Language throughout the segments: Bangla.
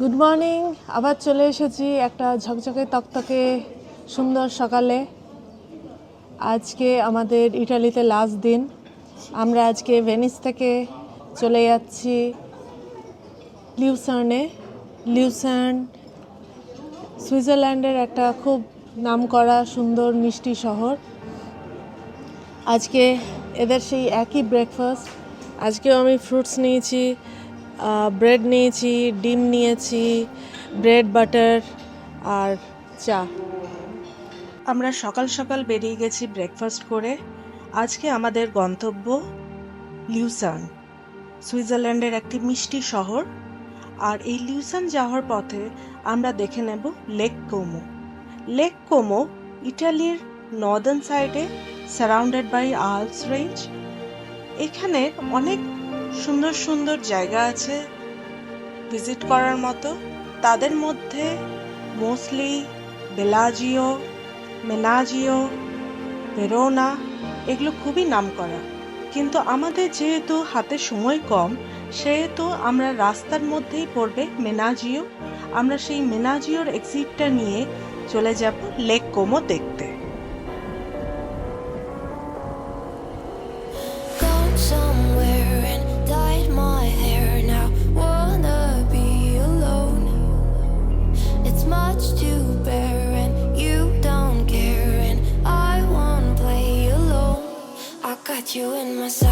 গুড মর্নিং আবার চলে এসেছি একটা ঝকঝকে তকতকে সুন্দর সকালে। আজকে আমাদের ইটালিতে লাস্ট দিন। আমরা আজকে ভেনিস থেকে চলে যাচ্ছি লিউসার্নে লিউসার্ন সুইজারল্যান্ডের একটা খুব নামকরা সুন্দর মিষ্টি শহর। আজকে এদের সেই একই ব্রেকফাস্ট আজকেও আমি ফ্রুটস নিয়েছি। ব্রেড নিয়েছি, ডিম নিয়েছি ব্রেড বাটার আর চা। আমরা সকাল সকাল বেরিয়ে গেছি ব্রেকফাস্ট করে। আজকে আমাদের গন্তব্য লিউসান, সুইজারল্যান্ডের একটি মিষ্টি শহর। আর এই লিউসান যাওয়ার পথে আমরা দেখে নেব লেক কোমো লেক কোমো ইটালির নর্দার্ন সাইডে সারাউন্ডেড বাই আলস রেঞ্জ এখানে অনেক সুন্দর সুন্দর জায়গা আছে ভিজিট করার মতো। তাদের মধ্যে মোস্টলি বেলাজিও, মেনাজিও, ভেরোনা, এগুলো খুবই নামকরা। কিন্তু আমাদের যেহেতু হাতে সময় কম, সেহেতু আমরা রাস্তার মধ্যেই পড়বে মেনাজিও। আমরা সেই মেনাজিওর এক্সিটটা নিয়ে চলে যাব লেক কোমো দেখতে। You in my.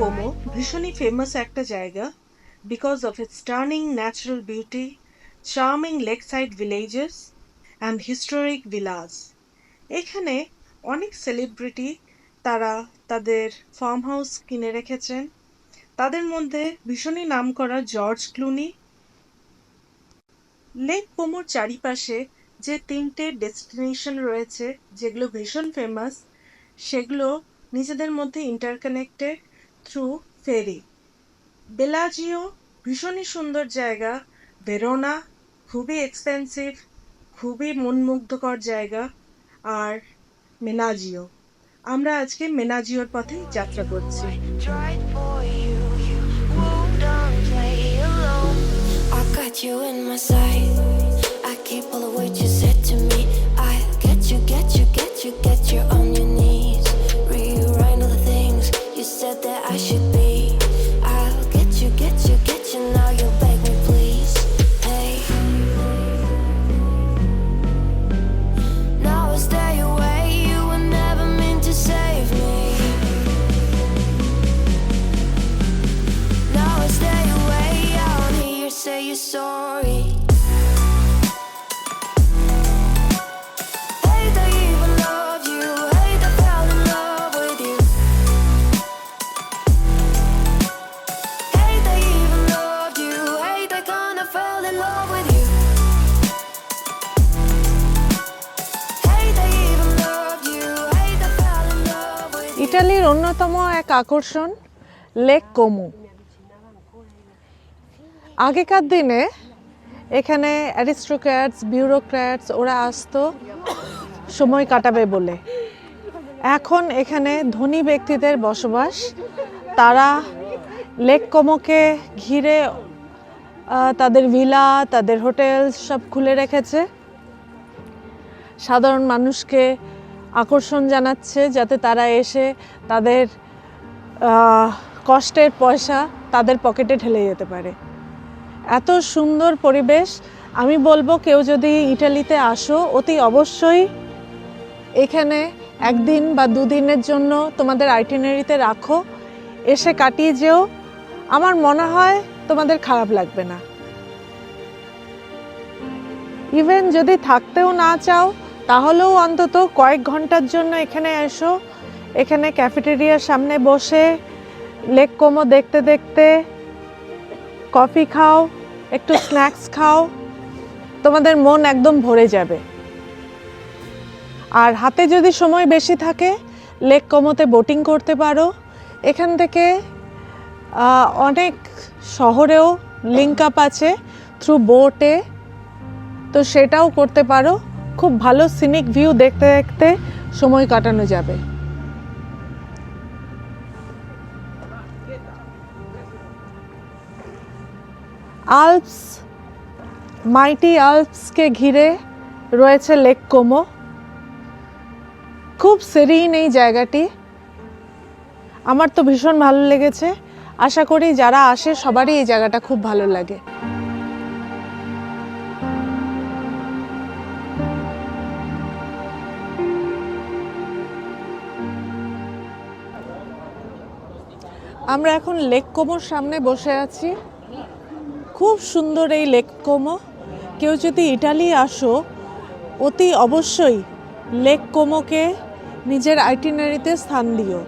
কোমো ভীষণই ফেমাস একটা জায়গা because of its stunning natural beauty charming lakeside villages and historic villas এখানে অনেক সেলিব্রিটি তারা তাদের ফার্ম হাউস কিনে রেখেছেন। তাদের মধ্যে ভীষণই নামকরা জর্জ ক্লুনি লেক কোমোর চারিপাশে যে তিনটে ডেস্টিনেশন রয়েছে, যেগুলো ভীষণ ফেমাস সেগুলো নিজেদের মধ্যে ইন্টারকানেক্টেড থ্রু ফেরি বেলাজিও ভীষণই সুন্দর জায়গা। বেরোনা খুবই এক্সপেন্সিভ খুবই মনমুগ্ধকর জায়গা। আর মেনাজিও আমরা আজকে মেনাজিওর পথে যাত্রা করছি। You. ইটালির অন্যতম এক আকর্ষণ লেক কোমো আগেকার দিনে এখানে অ্যারিস্টোক্র্যাটস, বিউরোক্র্যাটস, ওরা আসতো সময় কাটাবে বলে। এখন এখানে ধনী ব্যক্তিদের বসবাস। তারা লেক কোমোকে ঘিরে তাদের ভিলা, তাদের হোটেল সব খুলে রেখেছে। সাধারণ মানুষকে আকর্ষণ জানাচ্ছে যাতে তারা এসে তাদের কষ্টের পয়সা তাদের পকেটে ঢেলে যেতে পারে। এত সুন্দর পরিবেশ। আমি বলব কেউ যদি ইটালিতে আসো, অতি অবশ্যই এখানে একদিন বা দুদিনের জন্য তোমাদের আইটিনারিতে রাখো। এসে কাটিয়ে যেও। আমার মনে হয় তোমাদের খারাপ লাগবে না। ইভেন যদি থাকতেও না চাও, তাহলেও অন্তত কয়েক ঘণ্টার জন্য এখানে এসো। এখানে ক্যাফেটেরিয়ার সামনে বসে লেক কোমো দেখতে দেখতে কফি খাও। একটু স্ন্যাক্স খাও, তোমাদের মন একদম ভরে যাবে। আর হাতে যদি সময় বেশি থাকে, লেক কমোতে বোটিং করতে পারো। এখান থেকে অনেক শহরেও লিঙ্ক আপ আছে থ্রু বোটে তো সেটাও করতে পারো। খুব ভালো সিনিক ভিউ দেখতে দেখতে সময় কাটানো যাবে। আলপস, মাইটি আলপসকে ঘিরে রয়েছে লেক কোমো। খুব সেরিন এই জায়গাটি। আমার তো ভীষণ ভালো লেগেছে। আশা করি যারা আসে সবারই এই জায়গাটা খুব ভালো লাগে। আমরা এখন লেক কোমোর সামনে বসে আছি। খুব সুন্দর এই লেক কোমো কেউ যদি ইটালি আসো, অতি অবশ্যই লেক কোমোকে নিজের আইটিনারিতে স্থান দিও।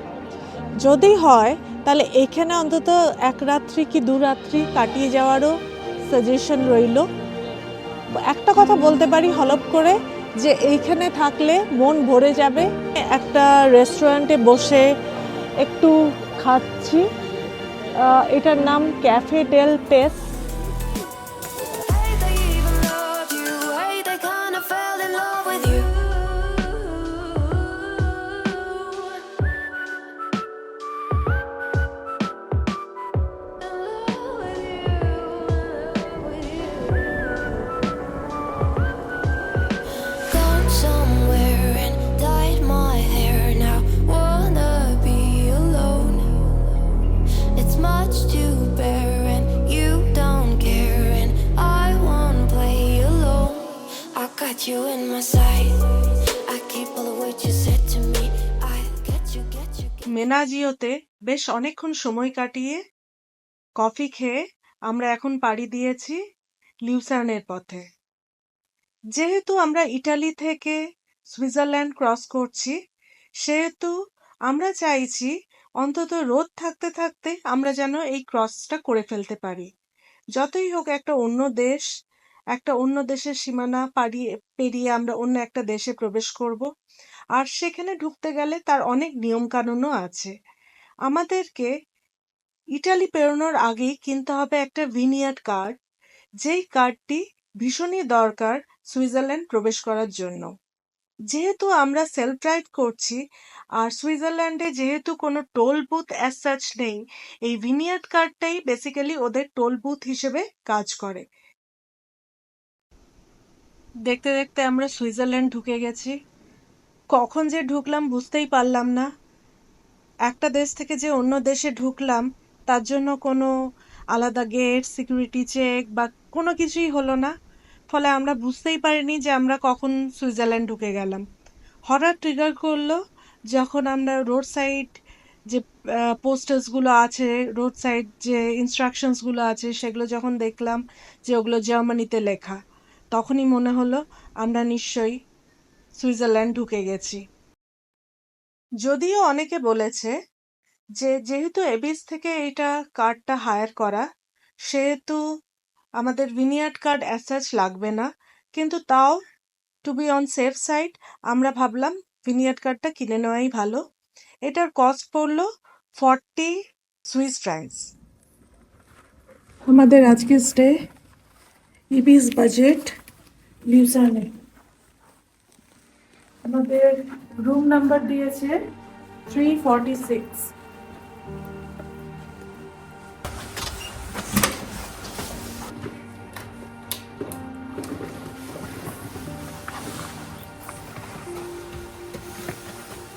যদি হয়, তাহলে এখানে অন্তত এক রাত্রি কি দু রাত্রি কাটিয়ে যাওয়ারও সাজেশন রইল। একটা কথা বলতে পারি হলপ করে, যে এইখানে থাকলে মন ভরে যাবে। একটা রেস্টুরেন্টে বসে একটু খাচ্ছি। এটার নাম ক্যাফে ডেল পেস মেনাজিওতে বেশ অনেকক্ষণ সময় কাটিয়ে কফি খেয়ে আমরা এখন পাড়ি দিয়েছি লিউসার্নের পথে। যেহেতু আমরা ইটালি থেকে সুইজারল্যান্ড ক্রস করছি, সেহেতু আমরা চাইছি অন্তত রোদ থাকতে থাকতে আমরা যেন এই ক্রসটা করে ফেলতে পারি। যতই হোক একটা অন্য দেশ একটা অন্য দেশের সীমানা পাড়িয়ে, পেরিয়ে আমরা অন্য একটা দেশে প্রবেশ করব। আর সেখানে ঢুকতে গেলে তার অনেক নিয়ম কানুনও আছে। আমাদেরকে ইটালি পেরোনোর আগেই কিনতে হবে একটা ভিনিয়ার্ড কার্ড, যেই কার্ডটি ভীষণই দরকার সুইজারল্যান্ড প্রবেশ করার জন্য। যেহেতু আমরা সেলফ ড্রাইভ করছি, আর সুইজারল্যান্ডে যেহেতু কোনো টোল বুথ অ্যাজ নেই, এই ভিনিয়ার্ড কার্ডটাই বেসিক্যালি ওদের টোল বুথ হিসেবে কাজ করে। দেখতে দেখতে আমরা সুইজারল্যান্ড ঢুকে গেছি। কখন যে ঢুকলাম বুঝতেই পারলাম না। একটা দেশ থেকে যে অন্য দেশে ঢুকলাম, তার জন্য কোনো আলাদা গেট সিকিউরিটি চেক বা কোনো কিছুই হলো না। ফলে আমরা বুঝতেই পারিনি যে আমরা কখন সুইজারল্যান্ড ঢুকে গেলাম। হঠাৎ ট্রিগার করল যখন আমরা রোড সাইড যে পোস্টার্সগুলো আছে রোড সাইড যে ইনস্ট্রাকশনসগুলো আছে, সেগুলো যখন দেখলাম যে ওগুলো জার্মানিতে লেখা। তখনই মনে হলো, আমরা নিশ্চয়ই সুইজারল্যান্ড ঢুকে গেছি। যদিও অনেকে বলেছে যে, যেহেতু এবিস থেকে এটা কার্ডটা হায়ার করা, সেহেতু আমাদের ভিনিয়ার্ড কার্ড অ্যাসাচ লাগবে না, কিন্তু তাও to be on safe side আমরা ভাবলাম ভিনিয়ার্ড কার্ডটা কিনে নেওয়াই ভালো। এটার কস্ট পড়ল ফর্টি সুইস ফ্র্যাঙ্কস আমাদের আজকে স্টে ইবিস বাজেট লিউসানে আমাদের রুম নাম্বার দিয়েছে থ্রি ফর্টি সিক্স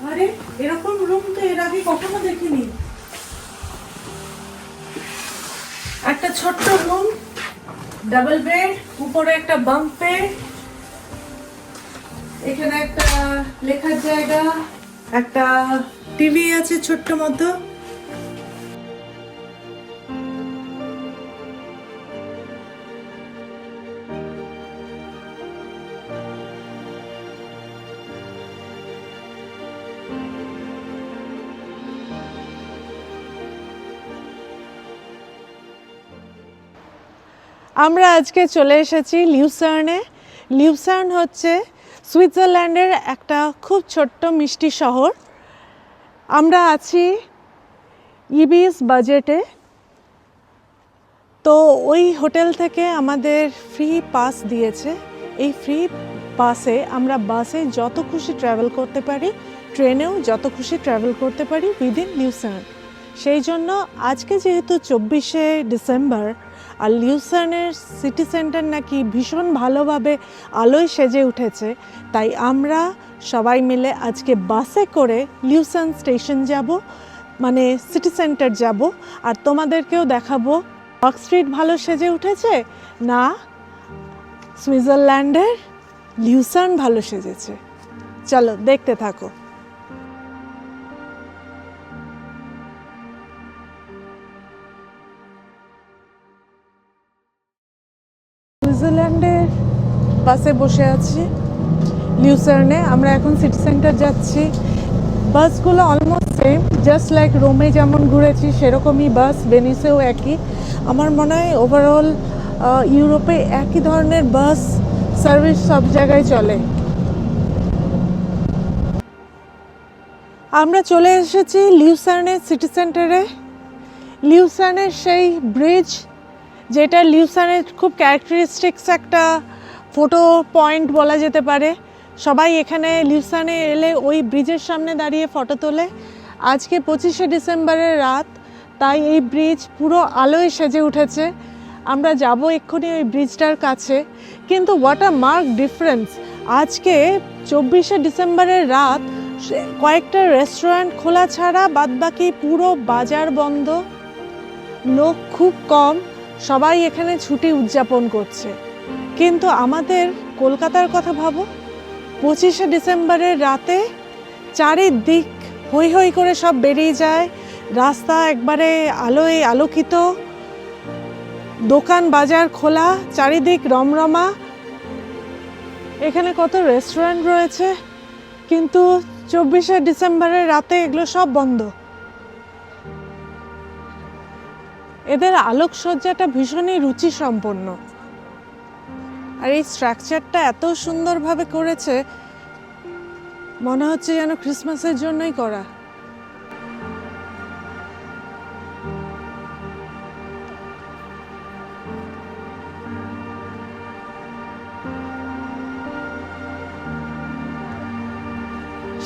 আরে, এরকম রুম তো এর আগে কখনো দেখিনি। একটা ছোট্ট রুম ডাবল বেড উপরে একটা বাম্প বেড এখানে একটা লেখার জায়গা, একটা টিভি আছে ছোট্ট মতো। আমরা আজকে চলে এসেছি লিউসার্নে। লিউসার্ন হচ্ছে সুইজারল্যান্ডের একটা খুব ছোট্ট মিষ্টি শহর। আমরা আছি ইবিএস বাজেটে। তো ওই হোটেল থেকে আমাদের ফ্রি পাস দিয়েছে। এই ফ্রি পাসে আমরা বাসে যত খুশি ট্রাভেল করতে পারি, ট্রেনেও যত খুশি ট্রাভেল করতে পারি উইদিন লিউসার্ন সেই জন্য আজকে যেহেতু চব্বিশে ডিসেম্বর আর লিউসার্নের সিটি সেন্টার নাকি ভীষণ ভালোভাবে আলোয় সেজে উঠেছে, তাই আমরা সবাই মিলে আজকে বাসে করে লিউসার্ন স্টেশন যাব মানে সিটি সেন্টার যাব, আর তোমাদেরকেও দেখাবো পার্ক স্ট্রিট ভালো সেজে উঠেছে না সুইজারল্যান্ডের লিউসার্ন ভালো সেজেছে। চলো দেখতে থাকো। সুইজারল্যান্ডের বাসে বসে আছি লিউসার্নে আমরা এখন সিটি সেন্টার যাচ্ছি। বাসগুলো অলমোস্ট সেম জাস্ট লাইক রোমে যেমন ঘুরেছি, সেরকমই বাস ভেনিসেও একই। আমার মনে হয় ওভারঅল ইউরোপে একই ধরনের বাস সার্ভিস সব জায়গায় চলে। আমরা চলে এসেছি লিউসার্নের সিটি সেন্টারে লিউসার্নের সেই ব্রিজ যেটা লিউসানের খুব ক্যারেক্টারিস্টিক্স একটা ফটো পয়েন্ট বলা যেতে পারে। সবাই এখানে লিউসানে এলে ওই ব্রিজের সামনে দাঁড়িয়ে ফটো তোলে। আজকে পঁচিশে ডিসেম্বরের রাত, তাই এই ব্রিজ পুরো আলোয় সেজে উঠেছে। আমরা যাব এক্ষুনি ওই ব্রিজটার কাছে। কিন্তু হোয়াট আ মার্ক ডিফারেন্স আজকে চব্বিশে ডিসেম্বরের রাত কয়েকটা রেস্টুরেন্ট খোলা ছাড়া বাদবাকি পুরো বাজার বন্ধ। লোক খুব কম। সবাই এখানে ছুটি উদযাপন করছে। কিন্তু আমাদের কলকাতার কথা ভাবো, পঁচিশে ডিসেম্বরের রাতে চারিদিক হই হই করে সব বেরিয়ে যায়, রাস্তা একবারে আলোয় আলোকিত, দোকান বাজার খোলা, চারিদিক রমরমা। এখানে কত রেস্টুরেন্ট রয়েছে, কিন্তু চব্বিশে ডিসেম্বরের রাতে এগুলো সব বন্ধ। এদের আলোকসজ্জাটা ভীষণই রুচি সম্পন্ন আর এই স্ট্রাকচারটা এত সুন্দরভাবে করেছে, মনে হচ্ছে যেন ক্রিসমাসের জন্যই করা।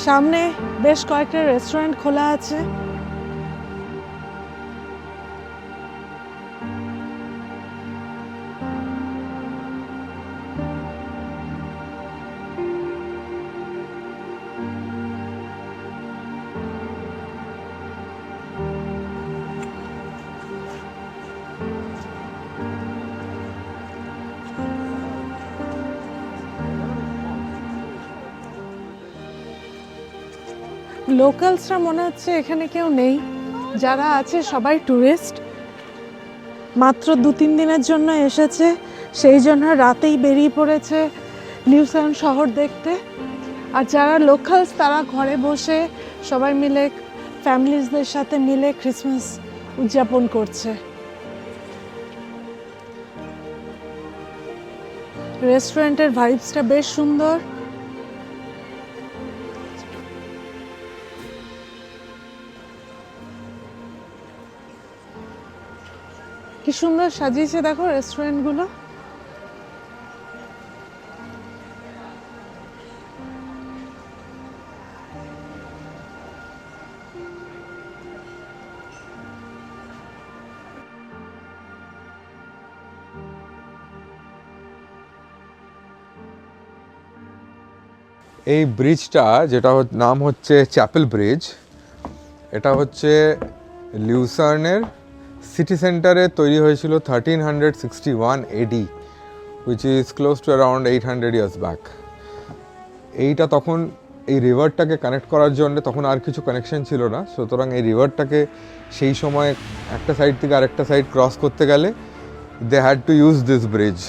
সামনে বেশ কয়েকটা রেস্টুরেন্ট খোলা আছে। লোকালসরা মনে হচ্ছে এখানে কেউ নেই। যারা আছে সবাই ট্যুরিস্ট মাত্র দু তিন দিনের জন্য এসেছে। সেই জন্য রাতেই বেরিয়ে পড়েছে লিউসান শহর দেখতে। আর যারা লোকালস তারা ঘরে বসে সবাই মিলে ফ্যামিলিজদের সাথে মিলে ক্রিসমাস উদযাপন করছে। রেস্টুরেন্টের ভাইবসটা বেশ সুন্দর। কি সুন্দর সাজিয়েছে দেখো রেস্টুরেন্টগুলো। এই ব্রিজটা যেটা নাম হচ্ছে চ্যাপেল ব্রিজ এটা হচ্ছে লিউসার্নের সিটি সেন্টারে তৈরি হয়েছিল thirteen hundred sixty one AD which is close to around eight hundred years back এইটা তখন এই রিভারটাকে কানেক্ট করার জন্য তখন আর কিছু কানেকশন ছিল না। সুতরাং এই রিভারটাকে সেই সময় একটা সাইড থেকে আরেকটা সাইড ক্রস করতে গেলে they had to use this bridge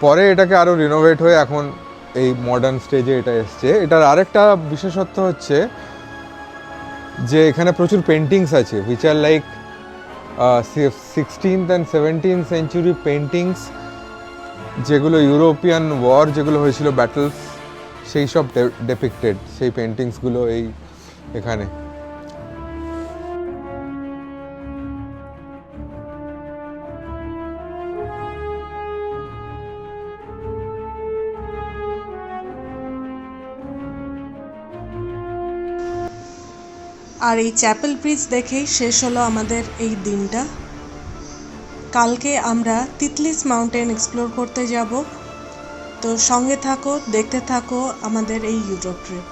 পরে এটাকে আরও রিনোভেট হয়ে এখন এই মডার্ন স্টেজে এটা এসছে। এটার আরেকটা বিশেষত্ব হচ্ছে যে এখানে প্রচুর পেন্টিংস আছে which are like sixteenth and seventeen century paintings যেগুলো ইউরোপিয়ান ওয়ার যেগুলো হয়েছিল ব্যাটলস সেই সব ডেপিক্টেড সেই পেন্টিংসগুলো এই এখানে। আর এই চ্যাপেল ব্রিজ দেখেই শেষ হলো আমাদের এই দিনটা। কালকে আমরা তিতলিস মাউন্টেন এক্সপ্লোর করতে যাব। তো সঙ্গে থাকো, দেখতে থাকো আমাদের এই ইউরোপ ট্রিপ